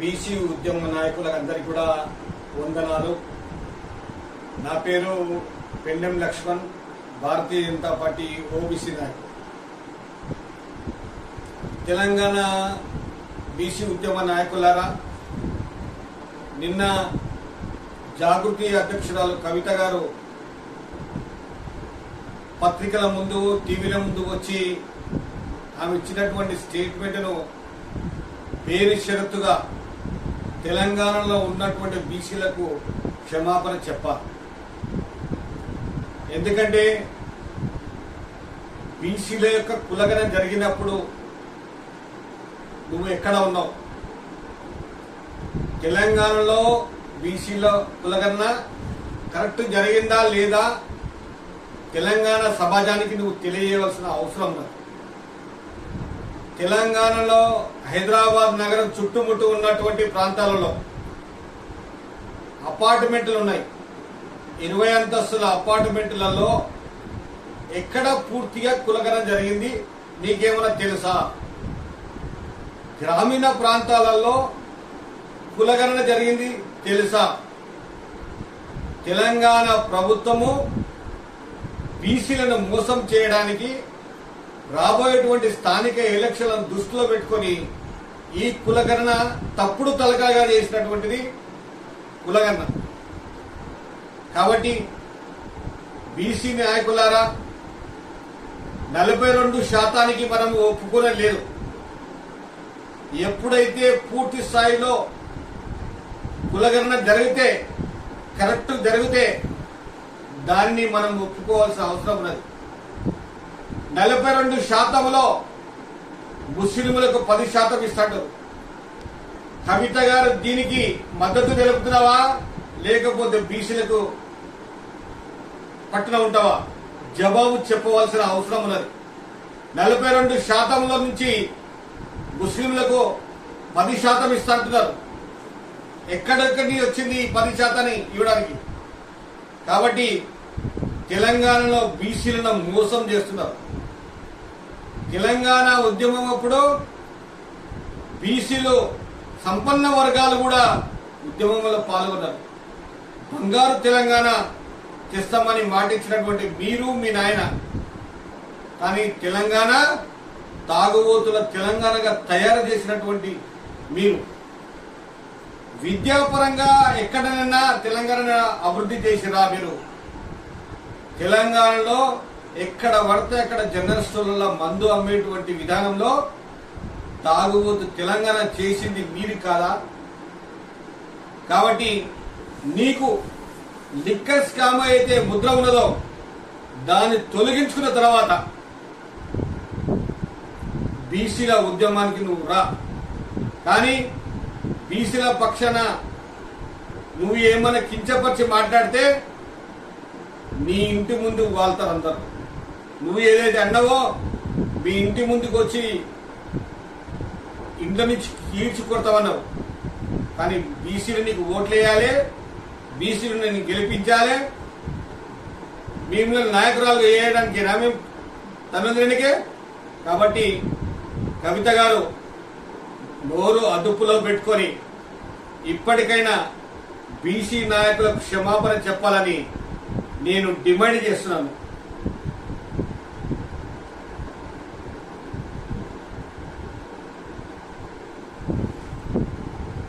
BC ఉద్యమ నాయకులందరికీ కూడా వందనాలు. నా పేరు పెండెం లక్ష్మణ్ భారతీయ జనతా పార్టీ ఓబీసీ నాయకుడు. తెలంగాణ బీసీ ఉద్యమ నాయకులారా నిన్న జాగృతి అధ్యక్షురాలు కవిత గారు పత్రికల ముందు టీవీల ముందు వచ్చి ఆమె ఇచ్చినటువంటి స్టేట్మెంట్ను పేరు షరతుగా తెలంగాణలో ఉన్నటువంటి బీసీలకు క్షమాపణ చెప్పాలి. ఎందుకంటే బీసీల యొక్క కులగన జరిగినప్పుడు నువ్వు ఎక్కడ ఉన్నావు? తెలంగాణలో బీసీల కులగన్న కరెక్ట్ జరిగిందా లేదా? తెలంగాణ సమాజానికి నువ్వు తెలియజేయవలసిన అవసరం ఉన్నది తెలంగాణలో హైదరాబాద్ నగరం చుట్టుముట్టు ఉన్నటువంటి ప్రాంతాలలో అపార్ట్మెంట్లు ఉన్నాయి. ఇరవై అంతస్తుల అపార్ట్మెంట్లలో ఎక్కడ పూర్తిగా కులగనం జరిగింది నీకేమైనా తెలుసా? గ్రామీణ ప్రాంతాలలో కులగణన జరిగింది తెలుసా? తెలంగాణ ప్రభుత్వము బీసీలను మోసం చేయడానికి రాబోయేటువంటి స్థానిక ఎలక్షన్లను దృష్టిలో పెట్టుకొని ఈ కులగణన తప్పుడు తలకాగా చేసినటువంటిది కులగణన. కాబట్టి బీసీ నాయకులారా నలభై రెండు శాతానికి మనం ఒప్పుకోనే లేదు. ఎప్పుడైతే పూర్తి స్థాయిలో కులగణన జరిగితే కరెక్ట్ జరిగితే దాన్ని మనం ఒప్పుకోవాల్సిన అవసరం ఉన్నది. నలభై రెండు శాతంలో ముస్లింలకు పది శాతం ఇస్తాడు. కవిత గారు దీనికి మద్దతు తెలుపుతున్నావా? లేకపోతే బీసీలకు పట్టున ఉంటావా? జవాబు చెప్పవలసిన అవసరం ఉన్నది. నలభై రెండు శాతంలో నుంచి ముస్లింలకు పది శాతం ఇస్తాంటున్నారు ఎక్కడెక్కడి వచ్చింది ఈ పది శాతాన్ని ఇవ్వడానికి? కాబట్టి తెలంగాణలో బీసీలను మోసం చేస్తున్నారు. తెలంగాణ ఉద్యమం అప్పుడు బీసీలు సంపన్న వర్గాలు కూడా ఉద్యమంలో పాల్గొన్నారు. బంగారు తెలంగాణ తెస్తామని మాటిచ్చినటువంటి మీరు మీ నాయన కానీ తెలంగాణ తాగుబోతుల తెలంగాణగా తయారు చేసినటువంటి మీరు విద్యాపరంగా ఎక్కడైనా తెలంగాణ అభివృద్ధి చేసిరా మీరు? తెలంగాణలో ఎక్కడ పడితే అక్కడ జనరల్ స్టోర్లలో మందు అమ్మేటువంటి విధానంలో తాగుబోతు తెలంగాణ చేసింది మీరు కాదా? కాబట్టి నీకు లిక్కర్ స్కామ్ అయితే ముద్ర ఉన్నదో దాన్ని తొలగించుకున్న తర్వాత బీసీల ఉద్యమానికి నువ్వు రా. కానీ బీసీల పక్షాన నువ్వు ఏమైనా కించపరిచి మాట్లాడితే నీ ఇంటి ముందు వాళ్తారు అందరూ. నువ్వు ఏదైతే అన్నావో మీ ఇంటి ముందుకు వచ్చి ఇంట్లో నుంచి కీడ్చి కొడతావన్నావు. కానీ బీసీలు నీకు ఓట్లు వేయాలి బీసీలు నేను గెలిపించాలి. మిమ్మల్ని నాయకురాలు వేయడానికి నా మేము కాబట్టి కవిత గారు నోరు అదుపులో పెట్టుకొని ఇప్పటికైనా బీసీ నాయకులకు క్షమాపణ చెప్పాలని నేను డిమాండ్ చేస్తున్నాను.